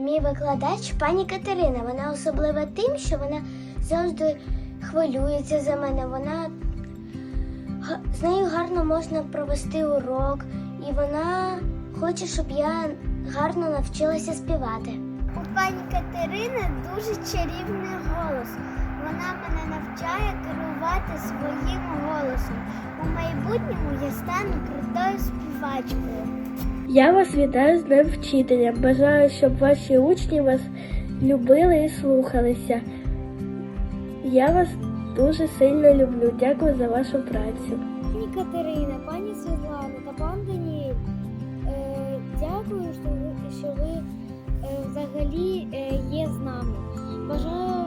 Мій викладач пані Катерина. Вона особлива тим, що вона завжди хвилюється за мене. Вона з нею гарно можна провести урок, і вона хоче, щоб я гарно навчилася співати. У пані Катерини дуже чарівний голос. Вона мене навчає керувати своїм голосом. У майбутньому я стану крутою співачкою. Я вас вітаю з Днем вчителя. Бажаю, щоб ваші учні вас любили і слухалися. Я вас дуже сильно люблю. Дякую за вашу працю. Пані Катерина, пані Світлана та пан Даніель, е, дякую, що ви, е, взагалі е, є з нами. Бажаю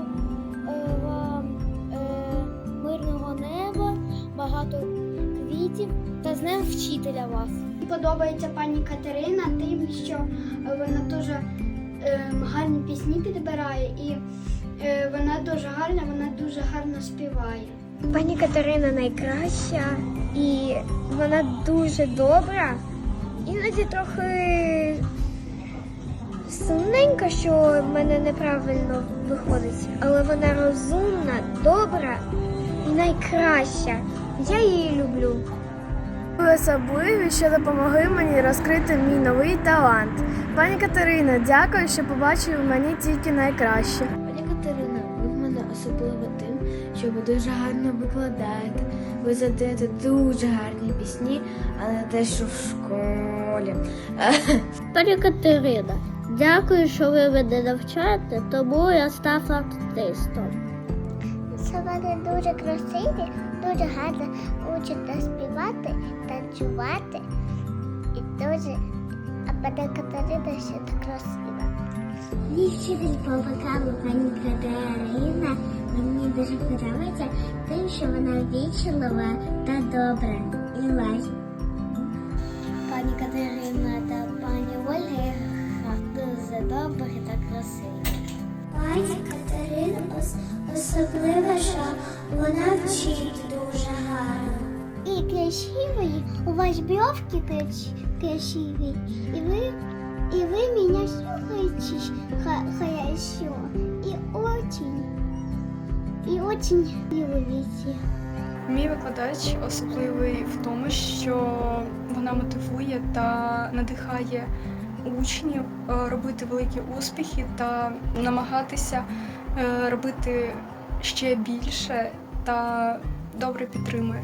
та з Днем вчителя вас. Мені подобається пані Катерина тим, що е, вона дуже е, гарні пісні підбирає і е, вона дуже гарна, вона дуже гарно співає. Пані Катерина найкраща і вона дуже добра. Іноді трохи сумненько, що в мене неправильно виходить, але вона розумна, добра і найкраща. Я її люблю. Особливі, що допомогли мені розкрити мій новий талант. Пані Катерина, дякую, що побачили в мені тільки найкраще. Пані Катерина, ви в мене особливо тим, що ви дуже гарно викладаєте. Ви задаєте дуже гарні пісні, але те, що в школі. Пані Катерина, дякую, що ви мене навчаєте, тому я став артистом. Вони дуже красиві, дуже гарно учать нас співати, танцювати. І дуже, а Катерина ще так красива. Мій вчитель по вокалу пані Катерина мені дуже подобається тим, що вона вічлива та добра і лагідна. Пані Катерина та пані Ольга дуже добрі та красиві. Пані Катерина ос- особлива, що вона вчить дуже гарно. І красиві, у вас бровки крас- красиві, і ви, і ви мене слухаете ха- хорошо, и очень, и очень любите. Мій викладач особливий в тому, що вона мотивує та надихає учнів е, робити великі успіхи та намагатися е, робити ще більше та добре підтримує.